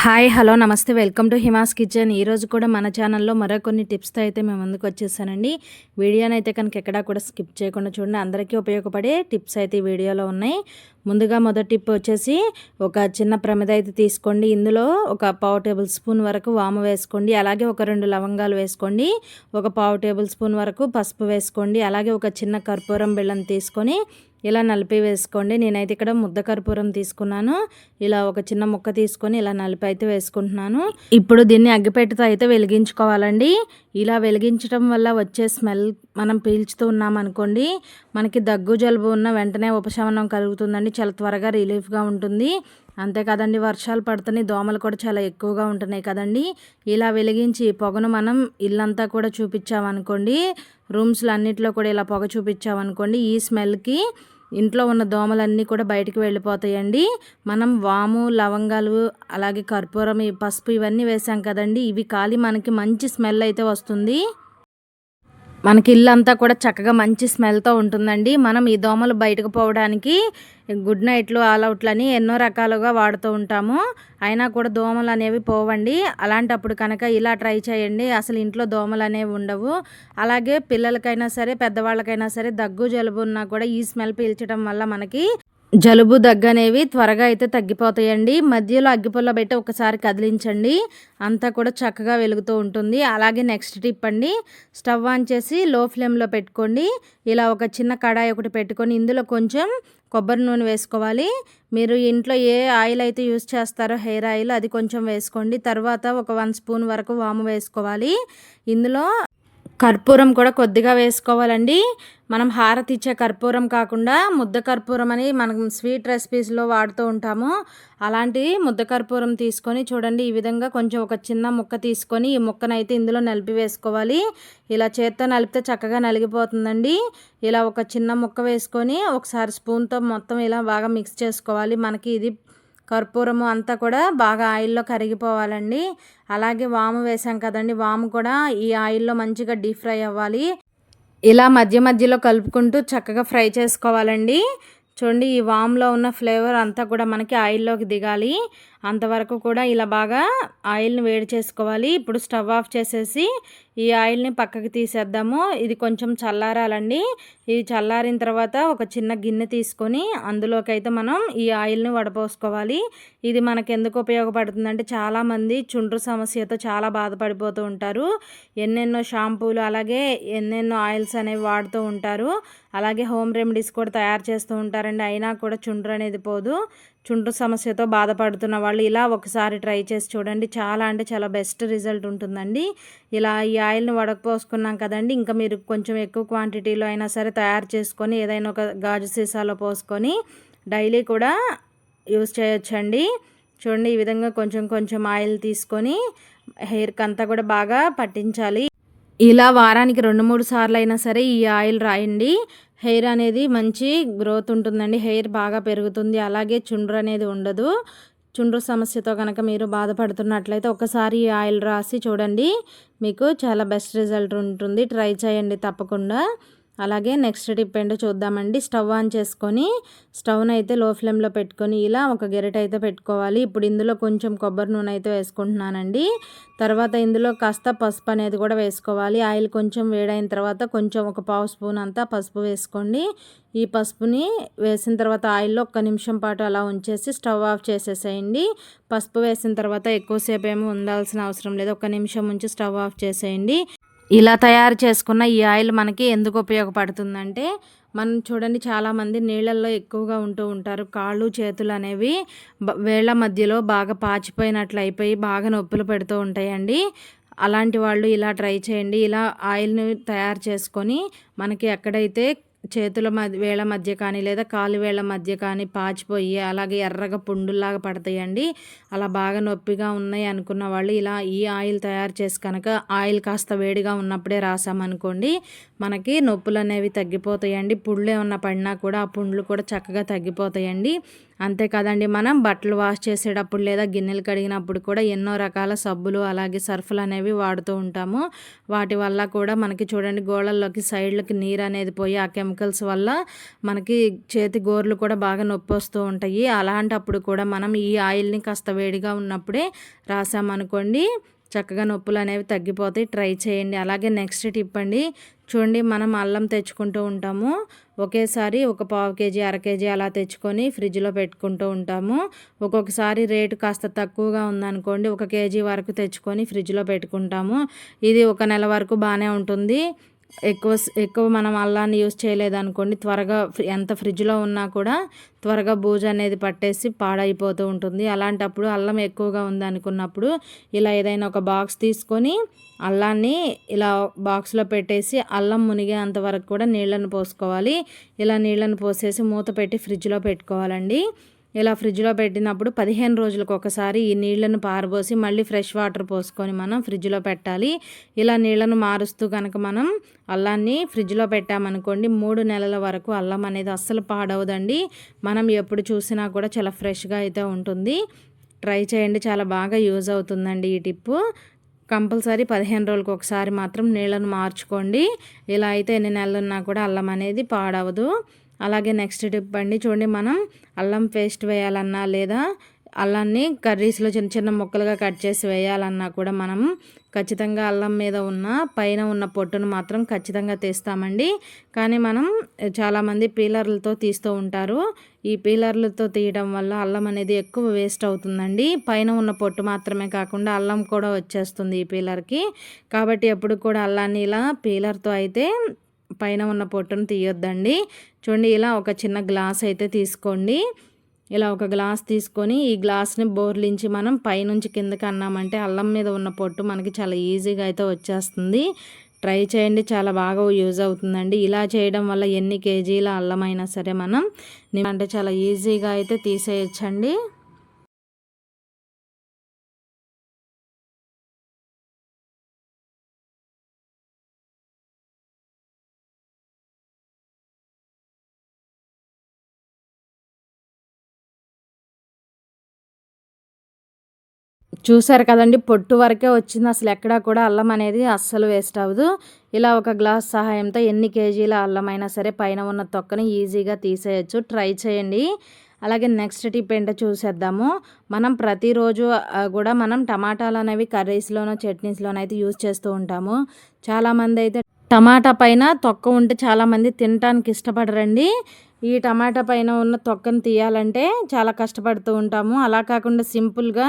Hi hello namaste. Welcome to Hima's kitchen. ఈరోజు కూడా మన ఛానల్లో మరో కొన్ని టిప్స్తో అయితే మేము ముందుకు వచ్చేసానండి. వీడియోని అయితే కనుక ఎక్కడా కూడా స్కిప్ చేయకుండా చూడండి. అందరికీ ఉపయోగపడే టిప్స్ అయితే ఈ వీడియోలో ఉన్నాయి. ముందుగా మొదటి టిప్ వచ్చేసి ఒక చిన్న ప్రమిద అయితే తీసుకోండి. ఇందులో ఒక పావు టేబుల్ స్పూన్ వరకు వాము వేసుకోండి. అలాగే ఒక రెండు లవంగాలు వేసుకోండి. ఒక పావు టేబుల్ స్పూన్ వరకు పసుపు వేసుకోండి. అలాగే ఒక చిన్న కర్పూరం బెల్లం తీసుకొని ఇలా నలిపి వేసుకోండి. నేనైతే ఇక్కడ ముద్ద కర్పూరం తీసుకున్నాను. ఇలా ఒక చిన్న ముక్క తీసుకొని ఇలా నలిపి అయితే వేసుకుంటున్నాను. ఇప్పుడు దీన్ని అగ్గిపెట్టెతో అయితే వెలిగించుకోవాలండి. ఇలా వెలిగించడం వల్ల వచ్చే స్మెల్ మనం పీల్చుతూ ఉన్నామనుకోండి మనకి దగ్గు జలుబు ఉన్న వెంటనే ఉపశమనం కలుగుతుందండి. చాలా త్వరగా రిలీఫ్గా ఉంటుంది. అంతే కదండి వర్షాలు పడుతున్నాయి దోమలు కూడా చాలా ఎక్కువగా ఉంటున్నాయి కదండి. ఇలా వెలిగించి పొగను మనం ఇల్లంతా కూడా చూపించామనుకోండి రూమ్స్లో అన్నింటిలో కూడా ఇలా పొగ చూపించామనుకోండి ఈ స్మెల్కి ఇంట్లో ఉన్న దోమలన్నీ కూడా బయటికి వెళ్ళిపోతాయండి. మనం వాము లవంగాలు అలాగే కర్పూరం ఈ పసుపు ఇవన్నీ వేసాం కదండి ఇవి కాలి మనకి మంచి స్మెల్ అయితే వస్తుంది. మనకి ఇల్లు అంతా కూడా చక్కగా మంచి స్మెల్తో ఉంటుందండి. మనం ఈ దోమలు బయటకు పోవడానికి గుడ్ నైట్లు ఆల్అవుట్లు అని ఎన్నో రకాలుగా వాడుతూ ఉంటాము. అయినా కూడా దోమలు అనేవి పోవండి. అలాంటప్పుడు కనుక ఇలా ట్రై చేయండి. అసలు ఇంట్లో దోమలు అనేవి ఉండవు. అలాగే పిల్లలకైనా సరే పెద్దవాళ్ళకైనా సరే దగ్గు జలుబు ఉన్నా కూడా ఈ స్మెల్ పీల్చడం వల్ల మనకి జలుబు దగ్గు అనేవి త్వరగా అయితే తగ్గిపోతాయండి. మధ్యలో అగ్గిపుల్ల పెట్టి ఒకసారి కదిలించండి. అంతా కూడా చక్కగా వెలుగుతూ ఉంటుంది. అలాగే నెక్స్ట్ టిప్ అండి స్టవ్ ఆన్ చేసి లో ఫ్లేమ్లో పెట్టుకోండి. ఇలా ఒక చిన్న కడాయి ఒకటి పెట్టుకొని ఇందులో కొంచెం కొబ్బరి నూనె వేసుకోవాలి. మీరు ఇంట్లో ఏ ఆయిల్ అయితే యూస్ చేస్తారో హెయిర్ ఆయిల్ అది కొంచెం వేసుకోండి. తర్వాత ఒక వన్ స్పూన్ వరకు వాము వేసుకోవాలి. ఇందులో కర్పూరం కూడా కొద్దిగా వేసుకోవాలండి. మనం హారతి ఇచ్చే కర్పూరం కాకుండా ముద్ద కర్పూరం అని మనం స్వీట్ రెసిపీస్లో వాడుతూ ఉంటాము. అలాంటి ముద్ద కర్పూరం తీసుకొని చూడండి ఈ విధంగా కొంచెం ఒక చిన్న ముక్క తీసుకొని ఈ ముక్కనైతే ఇందులో నలిపి వేసుకోవాలి. ఇలా చేత్తో నలిపితే చక్కగా నలిగిపోతుందండి. ఇలా ఒక చిన్న ముక్క వేసుకొని ఒకసారి స్పూన్తో మొత్తం ఇలా బాగా మిక్స్ చేసుకోవాలి. మనకి ఇది కర్పూరము అంతా కూడా బాగా ఆయిల్లో కరిగిపోవాలండి. అలాగే వాము వేసాం కదండి వాము కూడా ఈ ఆయిల్లో మంచిగా డీప్ ఫ్రై అవ్వాలి. ఇలా మధ్య మధ్యలో కలుపుకుంటూ చక్కగా ఫ్రై చేసుకోవాలండి. చూడండి ఈ వామ్లో ఉన్న ఫ్లేవర్ అంతా కూడా మనకి ఆయిల్లోకి దిగాలి. అంతవరకు కూడా ఇలా బాగా ఆయిల్ని వేడి చేసుకోవాలి. ఇప్పుడు స్టవ్ ఆఫ్ చేసేసి ఈ ఆయిల్ని పక్కకి తీసేద్దాము. ఇది కొంచెం చల్లారాలండి. ఇది చల్లారిన తర్వాత ఒక చిన్న గిన్నె తీసుకొని అందులోకి అయితే మనం ఈ ఆయిల్ని వడపోసుకోవాలి. ఇది మనకు ఎందుకు ఉపయోగపడుతుందంటే చాలామంది చుండ్రు సమస్యతో చాలా బాధపడిపోతూ ఉంటారు. ఎన్నెన్నో షాంపూలు అలాగే ఎన్నెన్నో ఆయిల్స్ అనేవి వాడుతూ ఉంటారు. అలాగే హోమ్ రెమెడీస్ కూడా తయారు చేస్తూ ఉంటారండి. అయినా కూడా చుండ్రు అనేది పోదు. చుండ్రు సమస్యతో బాధపడుతున్న వాళ్ళు ఇలా ఒకసారి ట్రై చేసి చూడండి. చాలా అంటే చాలా బెస్ట్ రిజల్ట్ ఉంటుందండి. ఇలా ఈ ఆయిల్ని వడకపోసుకున్నాం కదండి. ఇంకా మీరు కొంచెం ఎక్కువ క్వాంటిటీలో అయినా సరే తయారు చేసుకొని ఏదైనా ఒక గాజు సీసాలో పోసుకొని డైలీ కూడా యూస్ చేయొచ్చండి. చూడండి ఈ విధంగా కొంచెం కొంచెం ఆయిల్ తీసుకొని హెయిర్కి అంతా కూడా బాగా పట్టించాలి. ఇలా వారానికి రెండు మూడు సార్లు అయినా సరే ఈ ఆయిల్ రాయండి. హెయిర్ అనేది మంచి గ్రోత్ ఉంటుందండి. హెయిర్ బాగా పెరుగుతుంది. అలాగే చుండ్రు అనేది ఉండదు. చుండ్రు సమస్యతో కనుక మీరు బాధపడుతున్నట్లయితే ఒకసారి ఆయిల్ రాసి చూడండి. మీకు చాలా బెస్ట్ రిజల్ట్ ఉంటుంది. ట్రై చేయండి తప్పకుండా. అలాగే నెక్స్ట్ టిప్ ఏంటో చూద్దామండి. స్టవ్ ఆన్ చేసుకొని స్టవ్ను అయితే లో ఫ్లేమ్లో పెట్టుకొని ఇలా ఒక గెరెట్ అయితే పెట్టుకోవాలి. ఇప్పుడు ఇందులో కొంచెం కొబ్బరి నూనె అయితే వేసుకుంటున్నానండి. తర్వాత ఇందులో కాస్త పసుపు అనేది కూడా వేసుకోవాలి. ఆయిల్ కొంచెం వేడైన తర్వాత కొంచెం ఒక పావు స్పూన్ అంతా పసుపు వేసుకోండి. ఈ పసుపుని వేసిన తర్వాత ఆయిల్లో ఒక్క నిమిషం పాటు అలా ఉంచేసి స్టవ్ ఆఫ్ చేసేసేయండి. పసుపు వేసిన తర్వాత ఎక్కువసేపు ఏమో ఉండాల్సిన అవసరం లేదు. ఒక నిమిషం ఉంచి స్టవ్ ఆఫ్ చేసేయండి. ఇలా తయారు చేసుకున్న ఈ ఆయిల్ మనకి ఎందుకు ఉపయోగపడుతుందంటే మనం చూడండి చాలామంది నీళ్ళల్లో ఎక్కువగా ఉంటూ ఉంటారు. కాళ్ళు చేతులు అనేవి వేళ్ళ మధ్యలో బాగా పాచిపోయినట్లు అయిపోయి బాగా నొప్పులు పెడుతూ ఉంటాయండి. అలాంటి వాళ్ళు ఇలా ట్రై చేయండి. ఇలా ఆయిల్ని తయారు చేసుకొని మనకి ఎక్కడైతే చేతుల మధ్య వేళ మధ్య కానీ లేదా కాలు వేళ మధ్య కానీ పాచిపోయి అలాగే ఎర్రగా పుండుల్లాగా పడతాయండి. అలా బాగా నొప్పిగా ఉన్నాయి అనుకున్న వాళ్ళు ఇలా ఈ ఆయిల్ తయారు చేసి కనుక ఆయిల్ కాస్త వేడిగా ఉన్నప్పుడే రాసామనుకోండి మనకి నొప్పులు అనేవి తగ్గిపోతాయండి. పుండ్లు ఏమన్నా పడినా కూడా ఆ పుండ్లు కూడా చక్కగా తగ్గిపోతాయండి. అంతేకాదండి మనం బట్టలు వాష్ చేసేటప్పుడు లేదా గిన్నెలు కడిగినప్పుడు కూడా ఎన్నో రకాల సబ్బులు అలాగే సర్ఫులు అనేవి వాడుతూ ఉంటాము. వాటి వల్ల కూడా మనకి చూడండి గోడల్లోకి సైడ్లకి నీరు అనేది పోయి ఆ కెమికల్స్ వల్ల మనకి చేతి గోర్లు కూడా బాగా నొప్పి వస్తూ ఉంటాయి. అలాంటప్పుడు కూడా మనం ఈ ఆయిల్ని కాస్త వేడిగా ఉన్నప్పుడే రాసామనుకోండి చక్కగా నొప్పులు అనేవి తగ్గిపోతాయి. ట్రై చేయండి. అలాగే నెక్స్ట్ టిప్ అండి చూడండి మనం అల్లం తెచ్చుకుంటూ ఉంటాము. ఒకేసారి ఒక పావు కేజీ అర కేజీ అలా తెచ్చుకొని ఫ్రిడ్జ్లో పెట్టుకుంటూ ఉంటాము. ఒక్కొక్కసారి రేటు కాస్త తక్కువగా ఉందనుకోండి ఒక కేజీ వరకు తెచ్చుకొని ఫ్రిడ్జ్లో పెట్టుకుంటాము. ఇది ఒక నెల వరకు బాగానే ఉంటుంది. ఎక్కువ ఎక్కువ మనం అల్లాన్ని యూస్ చేయలేదనుకోండి త్వరగా ఎంత ఫ్రిడ్జ్లో ఉన్నా కూడా త్వరగా బూజు అనేది పట్టేసి పాడైపోతూ ఉంటుంది. అలాంటప్పుడు అల్లం ఎక్కువగా ఉంది అనుకున్నప్పుడు ఇలా ఏదైనా ఒక బాక్స్ తీసుకొని అల్లాన్ని ఇలా బాక్స్లో పెట్టేసి అల్లం మునిగే అంతవరకు కూడా నీళ్ళను పోసుకోవాలి. ఇలా నీళ్ళను పోసేసి మూత పెట్టి ఫ్రిడ్జ్లో పెట్టుకోవాలండి. ఇలా ఫ్రిడ్జ్లో పెట్టినప్పుడు పదిహేను రోజులకు ఒకసారి ఈ నీళ్ళను పారబోసి మళ్ళీ ఫ్రెష్ వాటర్ పోసుకొని మనం ఫ్రిడ్జ్లో పెట్టాలి. ఇలా నీళ్ళను మారుస్తూ కనుక మనం అల్లాన్ని ఫ్రిడ్జ్లో పెట్టామనుకోండి మూడు నెలల వరకు అల్లం అనేది అస్సలు పాడవదండి. మనం ఎప్పుడు చూసినా కూడా చాలా ఫ్రెష్గా అయితే ఉంటుంది. ట్రై చేయండి చాలా బాగా యూజ్ అవుతుందండి ఈ టిప్పు. కంపల్సరీ పదిహేను రోజులకు ఒకసారి మాత్రం నీళ్ళను మార్చుకోండి. ఇలా అయితే ఎన్ని నెలలు ఉన్నా కూడా అల్లం అనేది పాడవదు. అలాగే నెక్స్ట్ టిప్ అండి చూడండి మనం అల్లం పేస్ట్ వేయాలన్నా లేదా అల్లాన్ని కర్రీస్లో చిన్న చిన్న ముక్కలుగా కట్ చేసి వేయాలన్నా కూడా మనం ఖచ్చితంగా అల్లం మీద ఉన్న పైన ఉన్న పొట్టును మాత్రం ఖచ్చితంగా తీస్తామండి. కానీ మనం చాలామంది పీలర్లతో తీస్తూ ఉంటారు. ఈ పీలర్లతో తీయడం వల్ల అల్లం అనేది ఎక్కువ వేస్ట్ అవుతుందండి. పైన ఉన్న పొట్టు మాత్రమే కాకుండా అల్లం కూడా వచ్చేస్తుంది ఈ పీలర్కి. కాబట్టి ఎప్పుడు కూడా అల్లాన్ని ఇలా పీలర్తో అయితే పైన ఉన్న పొట్టును తీయొద్దండి. చూడండి ఇలా ఒక చిన్న గ్లాస్ అయితే తీసుకోండి. ఇలా ఒక గ్లాస్ తీసుకొని ఈ గ్లాస్ని బోర్లించి మనం పైనుంచి కిందకి అన్నామంటే అల్లం మీద ఉన్న పొట్టు మనకి చాలా ఈజీగా అయితే వచ్చేస్తుంది. ట్రై చేయండి చాలా బాగా యూజ్ అవుతుందండి. ఇలా చేయడం వల్ల ఎన్ని కేజీల అల్లం అయినా సరే మనం అంటే చాలా ఈజీగా అయితే తీసేయచ్చండి. చూసారు కదండి పొట్టు వరకే వచ్చింది. అసలు ఎక్కడా కూడా అల్లం అనేది అస్సలు వేస్ట్ అవ్వదు. ఇలా ఒక గ్లాస్ సహాయంతో ఎన్ని కేజీల అల్లం అయినా సరే పైన ఉన్న తొక్కని ఈజీగా తీసేయచ్చు. ట్రై చేయండి. అలాగే నెక్స్ట్ టిప్ ఏంటో చూసేద్దాము. మనం ప్రతిరోజు కూడా మనం టమాటాలు అనేవి కర్రీస్లోనో చట్నీస్లోనో అయితే యూజ్ చేస్తూ ఉంటాము. చాలామంది అయితే టమాటా పైన తొక్క ఉంటే చాలామంది తినటానికి ఇష్టపడరండి. ఈ టమాటా పైన ఉన్న తొక్కను తీయాలంటే చాలా కష్టపడుతూ ఉంటాము. అలా కాకుండా సింపుల్గా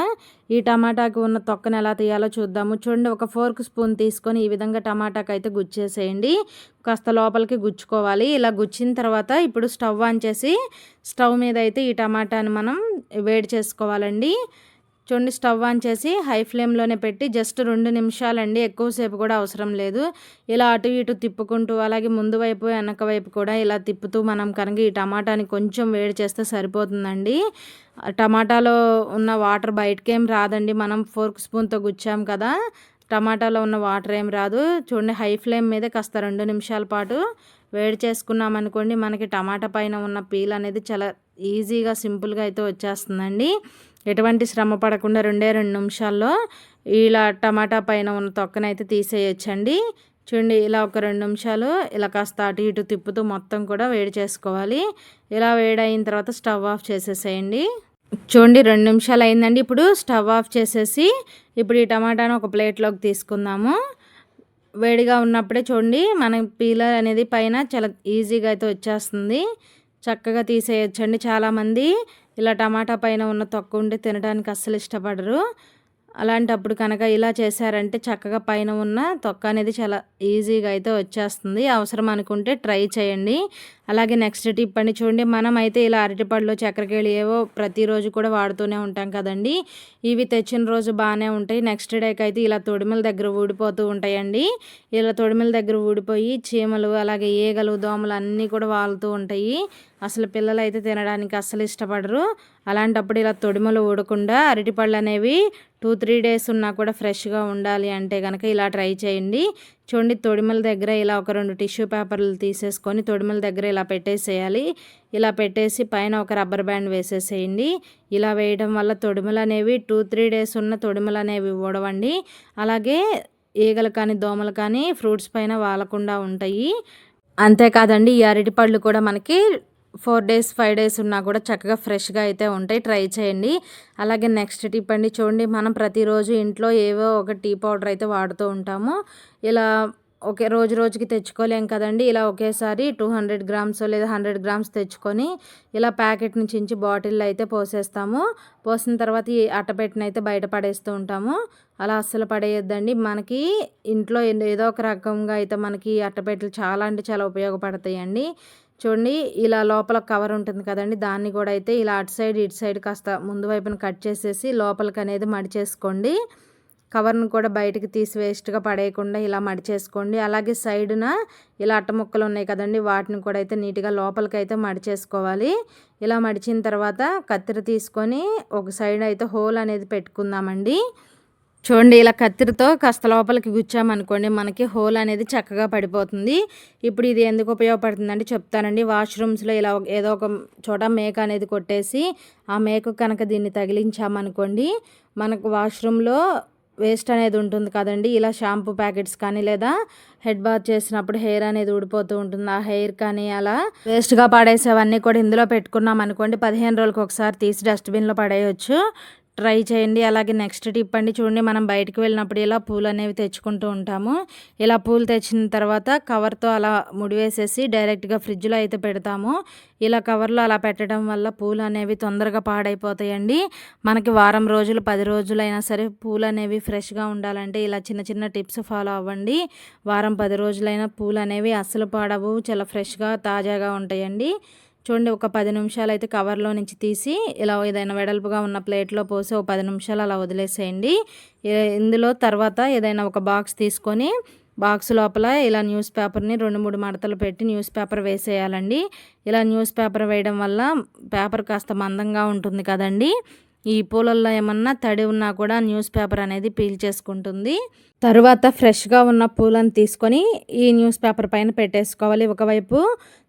ఈ టమాటాకి ఉన్న తొక్కను ఎలా తీయాలో చూద్దాము. చూడండి ఒక ఫోర్క్ స్పూన్ తీసుకొని ఈ విధంగా టమాటాకి అయితే గుచ్చేసేయండి. కాస్త లోపలికి గుచ్చుకోవాలి. ఇలా గుచ్చిన తర్వాత ఇప్పుడు స్టవ్ ఆన్ చేసి స్టవ్ మీద అయితే ఈ టమాటాని మనం వేడి చేసుకోవాలండి. చూడండి స్టవ్ ఆన్ చేసి హై ఫ్లేమ్లోనే పెట్టి జస్ట్ రెండు నిమిషాలండి ఎక్కువసేపు కూడా అవసరం లేదు. ఇలా అటు ఇటు తిప్పుకుంటూ అలాగే ముందు వైపు వెనక వైపు కూడా ఇలా తిప్పుతూ మనం కనుక ఈ టమాటాని కొంచెం వేడి చేస్తే సరిపోతుందండి. టమాటాలో ఉన్న వాటర్ బయటకేం రాదండి మనం ఫోర్క్ స్పూన్తో గుచ్చాం కదా టమాటాలో ఉన్న వాటర్ ఏం రాదు. చూడండి హై ఫ్లేమ్ మీద కాస్త రెండు నిమిషాల పాటు వేడి చేసుకున్నాం అనుకోండి మనకి టమాటా పైన ఉన్న పీల్ అనేది చాలా ఈజీగా సింపుల్గా అయితే వచ్చేస్తుందండి. ఎటువంటి శ్రమ పడకుండా రెండే రెండు నిమిషాల్లో ఇలా టమాటా పైన ఉన్న తొక్కనైతే తీసేయచ్చండి. చూడండి ఇలా ఒక రెండు నిమిషాలు ఇలా కాస్త అటు ఇటు తిప్పుతూ మొత్తం కూడా వేడి చేసుకోవాలి. ఇలా వేడి అయిన తర్వాత స్టవ్ ఆఫ్ చేసేసేయండి. చూడండి రెండు నిమిషాలు అయిందండి. ఇప్పుడు స్టవ్ ఆఫ్ చేసేసి ఇప్పుడు ఈ టమాటాను ఒక ప్లేట్లోకి తీసుకుందాము. వేడిగా ఉన్నప్పుడే చూడండి మన పీలర్ అనేది పైన చాలా ఈజీగా అయితే వచ్చేస్తుంది. చక్కగా తీసేయచ్చండి చాలామంది. ఇలా టమాటా పైన ఉన్న తొక్క ఉండి తినడానికి అస్సలు ఇష్టపడరు. అలాంటప్పుడు కనుక ఇలా చేశారంటే చక్కగా పైన ఉన్న తొక్క అనేది చాలా ఈజీగా అయితే వచ్చేస్తుంది. అవసరం అనుకుంటే ట్రై చేయండి. అలాగే నెక్స్ట్ టిప్ అని చూడండి మనం అయితే ఇలా అరటిపళ్ళు చక్కెరకేళి ఏవో ప్రతిరోజు కూడా వాడుతూనే ఉంటాం కదండి. ఇవి తెచ్చిన రోజు బాగానే ఉంటాయి. నెక్స్ట్ డేకి అయితే ఇలా తొడిమిల దగ్గర ఊడిపోతూ ఉంటాయండి. ఇలా తొడిమిల దగ్గర ఊడిపోయి చీమలు అలాగే ఈగలు దోమలు అన్నీ కూడా వాలుతూ ఉంటాయి. అసలు పిల్లలు అయితే తినడానికి అస్సలు ఇష్టపడరు. అలాంటప్పుడు ఇలా తొడిమలు ఊడకుండా అరటిపళ్ళు అనేవి టూ త్రీ డేస్ ఉన్నా కూడా ఫ్రెష్గా ఉండాలి అంటే కనుక ఇలా ట్రై చేయండి. చూడండి తొడిమల దగ్గర ఇలా ఒక రెండు టిష్యూ పేపర్లు తీసేసుకొని తొడిమల దగ్గర ఇలా పెట్టేసేయాలి. ఇలా పెట్టేసి పైన ఒక రబ్బర్ బ్యాండ్ వేసేసేయండి. ఇలా వేయడం వల్ల తొడిమలు అనేవి టూ త్రీ డేస్ ఉన్న తొడిమలు అనేవి ఊడవండి. అలాగే ఈగలు కానీ దోమలు కానీ ఫ్రూట్స్ పైన వాలకుండా ఉంటాయి. అంతేకాదండి ఈ అరటిపళ్ళు కూడా మనకి ఫోర్ డేస్ ఫైవ్ డేస్ ఉన్నా కూడా చక్కగా ఫ్రెష్గా అయితే ఉంటాయి. ట్రై చేయండి. అలాగే నెక్స్ట్ టిప్ అండి చూడండి మనం ప్రతిరోజు ఇంట్లో ఏవో ఒక టీ పౌడర్ అయితే వాడుతూ ఉంటాము. ఇలా ఒకే రోజు రోజుకి తెచ్చుకోలేం కదండి. ఇలా ఒకేసారి టూ హండ్రెడ్ గ్రామ్స్ లేదా హండ్రెడ్ గ్రామ్స్ తెచ్చుకొని ఇలా ప్యాకెట్ నుంచి ఇంచి బాటిల్ అయితే పోసేస్తాము. పోసిన తర్వాత ఈ అట్టపెట్టిన అయితే బయట పడేస్తూ ఉంటాము. అలా అస్సలు పడేయద్దండి. మనకి ఇంట్లో ఏదో ఒక రకంగా అయితే మనకి అట్టపెట్టలు చాలా అంటే చాలా ఉపయోగపడతాయండి. చూడండి ఇలా లోపల కవర్ ఉంటుంది కదండి దాన్ని కూడా అయితే ఇలా అటు సైడ్ ఇటు సైడ్ కాస్త ముందు వైపున కట్ చేసేసి లోపలికి అనేది మడిచేసుకోండి. కవర్ను కూడా బయటకు తీసి వేస్ట్గా పడేయకుండా ఇలా మడిచేసుకోండి. అలాగే సైడున ఇలా అట్ట ముక్కలు ఉన్నాయి కదండి వాటిని కూడా అయితే నీట్గా లోపలికి అయితే మడిచేసుకోవాలి. ఇలా మడిచిన తర్వాత కత్తెర తీసుకొని ఒక సైడ్ అయితే హోల్ అనేది పెట్టుకుందామండి. చూడండి ఇలా కత్తిరితో కాస్త లోపలికి గుచ్చామనుకోండి మనకి హోల్ అనేది చక్కగా పడిపోతుంది. ఇప్పుడు ఇది ఎందుకు ఉపయోగపడుతుందంటే చెప్తానండి వాష్రూమ్స్లో ఇలా ఏదో ఒక చోట మేక అనేది కొట్టేసి ఆ మేక కనుక దీన్ని తగిలించామనుకోండి మనకు వాష్రూమ్లో వేస్ట్ అనేది ఉంటుంది కదండి. ఇలా షాంపూ ప్యాకెట్స్ కానీ లేదా హెడ్ బాత్ చేసినప్పుడు హెయిర్ అనేది ఊడిపోతూ ఉంటుంది. ఆ హెయిర్ కానీ అలా వేస్ట్గా పడేసేవన్నీ కూడా ఇందులో పెట్టుకున్నాం అనుకోండి పదిహేను రోజులకు ఒకసారి తీసి డస్ట్బిన్లో పడేయచ్చు. ట్రై చేయండి. అలాగే నెక్స్ట్ టిప్ అండి చూడండి మనం బయటకు వెళ్ళినప్పుడు ఇలా పూలు అనేవి తెచ్చుకుంటూ ఉంటాము. ఇలా పూలు తెచ్చిన తర్వాత కవర్తో అలా ముడివేసేసి డైరెక్ట్గా ఫ్రిడ్జ్లో అయితే పెడతాము. ఇలా కవర్లో అలా పెట్టడం వల్ల పూలు అనేవి తొందరగా పాడైపోతాయండి. మనకి వారం రోజులు పది రోజులైనా సరే పూలు అనేవి ఫ్రెష్గా ఉండాలంటే ఇలా చిన్న చిన్న టిప్స్ ఫాలో అవ్వండి. వారం పది రోజులైనా పూలు అనేవి అస్సలు పాడవు చాలా ఫ్రెష్గా తాజాగా ఉంటాయండి. చూడండి ఒక పది నిమిషాలు అయితే కవర్లో నుంచి తీసి ఇలా ఏదైనా వెడల్పుగా ఉన్న ప్లేట్లో పోసి ఒక పది నిమిషాలు అలా వదిలేసేయండి. ఇందులో తర్వాత ఏదైనా ఒక బాక్స్ తీసుకొని బాక్స్ లోపల ఇలా న్యూస్ పేపర్ని రెండు మూడు మడతలు పెట్టి న్యూస్ పేపర్ వేసేయాలండి. ఇలా న్యూస్ పేపర్ వేయడం వల్ల పేపర్ కాస్త మందంగా ఉంటుంది కదండి. ఈ పూలల్లో ఏమన్నా తడి ఉన్నా కూడా న్యూస్ పేపర్ అనేది పీల్ చేసుకుంటుంది. తరువాత ఫ్రెష్గా ఉన్న పూలను తీసుకొని ఈ న్యూస్ పేపర్ పైన పెట్టేసుకోవాలి. ఒకవైపు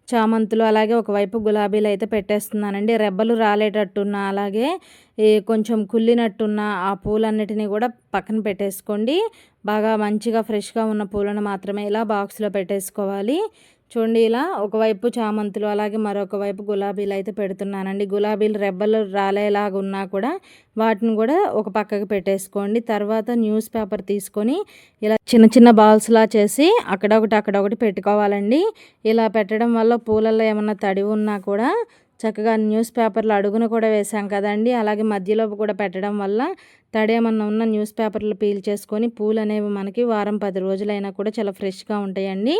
చామంతులు అలాగే ఒకవైపు గులాబీలు అయితే పెట్టేస్తున్నానండి. రెబ్బలు రాలేటట్టున్న అలాగే కొంచెం కుళ్ళినట్టున్న ఆ పూలన్నిటిని కూడా పక్కన పెట్టేసుకోండి. బాగా మంచిగా ఫ్రెష్గా ఉన్న పూలను మాత్రమే ఇలా బాక్స్లో పెట్టేసుకోవాలి. చూడండి ఇలా ఒకవైపు చామంతులు అలాగే మరొక వైపు గులాబీలు అయితే పెడుతున్నానండి. గులాబీలు రెబ్బలు రాలేలాగా ఉన్నా కూడా వాటిని కూడా ఒక పక్కకి పెట్టేసుకోండి. తర్వాత న్యూస్ పేపర్ తీసుకొని ఇలా చిన్న చిన్న బాల్స్లా చేసి అక్కడొకటి అక్కడొకటి పెట్టుకోవాలండి. ఇలా పెట్టడం వల్ల పూలలో ఏమన్నా తడి ఉన్నా కూడా చక్కగా న్యూస్ పేపర్లు అడుగున కూడా వేసాం కదండి. అలాగే మధ్యలో కూడా పెట్టడం వల్ల తడేమన్నా ఉన్న న్యూస్ పేపర్లు పీల్ చేసుకొని పూలు అనేవి మనకి వారం పది రోజులైనా కూడా చాలా ఫ్రెష్గా ఉంటాయండి.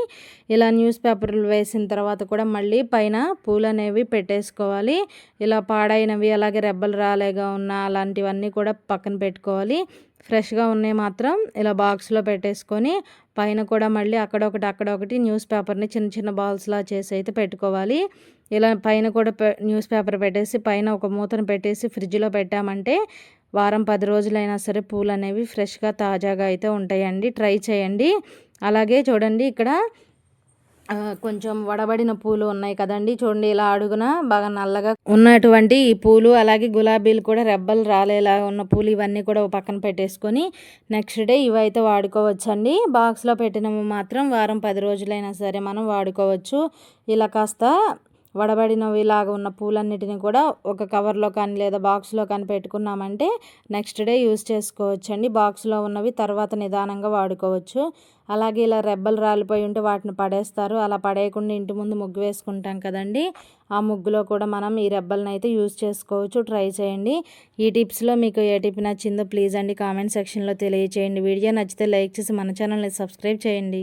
ఇలా న్యూస్ పేపర్లు వేసిన తర్వాత కూడా మళ్ళీ పైన పూలు అనేవి పెట్టేసుకోవాలి. ఇలా పాడైనవి అలాగే రెబ్బలు రాలేగా ఉన్న అలాంటివన్నీ కూడా పక్కన పెట్టుకోవాలి. ఫ్రెష్గా ఉన్నాయి మాత్రం ఇలా బాక్స్లో పెట్టేసుకొని పైన కూడా మళ్ళీ అక్కడొకటి అక్కడొకటి న్యూస్ పేపర్ని చిన్న చిన్న బాల్స్లా చేసి అయితే పెట్టుకోవాలి. ఇలా పైన కూడా న్యూస్ పేపర్ పెట్టేసి పైన ఒక మూతను పెట్టేసి ఫ్రిడ్జ్లో పెట్టామంటే వారం పది రోజులైనా సరే పూలు అనేవి ఫ్రెష్గా తాజాగా అయితే ఉంటాయండి. ట్రై చేయండి. అలాగే చూడండి ఇక్కడ కొంచెం వడబడిన పూలు ఉన్నాయి కదండి. చూడండి ఇలా అడుగున బాగా నల్లగా ఉన్నటువంటి ఈ పూలు అలాగే గులాబీలు కూడా రెబ్బలు రాలేలా ఉన్న పూలు ఇవన్నీ కూడా పక్కన పెట్టేసుకొని నెక్స్ట్ డే ఇవైతే వాడుకోవచ్చండి. బాక్స్లో పెట్టినవి మాత్రం వారం పది రోజులైనా సరే మనం వాడుకోవచ్చు. ఇలా కాస్త వడబడినవి లాగా ఉన్న పూలన్నిటిని కూడా ఒక కవర్లో కానీ లేదా బాక్స్లో కానీ పెట్టుకున్నామంటే నెక్స్ట్ డే యూస్ చేసుకోవచ్చండి. బాక్స్లో ఉన్నవి తర్వాత నిదానంగా వాడుకోవచ్చు. అలాగే ఇలా రెబ్బలు రాలిపోయి ఉంటే వాటిని పడేస్తారు. అలా పడేయకుండా ఇంటి ముందు ముగ్గు వేసుకుంటాం కదండి. ఆ ముగ్గులో కూడా మనం ఈ రెబ్బలను అయితే యూస్ చేసుకోవచ్చు. ట్రై చేయండి. ఈ టిప్స్లో మీకు ఏ టిప్ నచ్చిందో ప్లీజ్ అండి కామెంట్ సెక్షన్లో తెలియచేయండి. వీడియో నచ్చితే లైక్ చేసి మన ఛానల్ని సబ్స్క్రైబ్ చేయండి.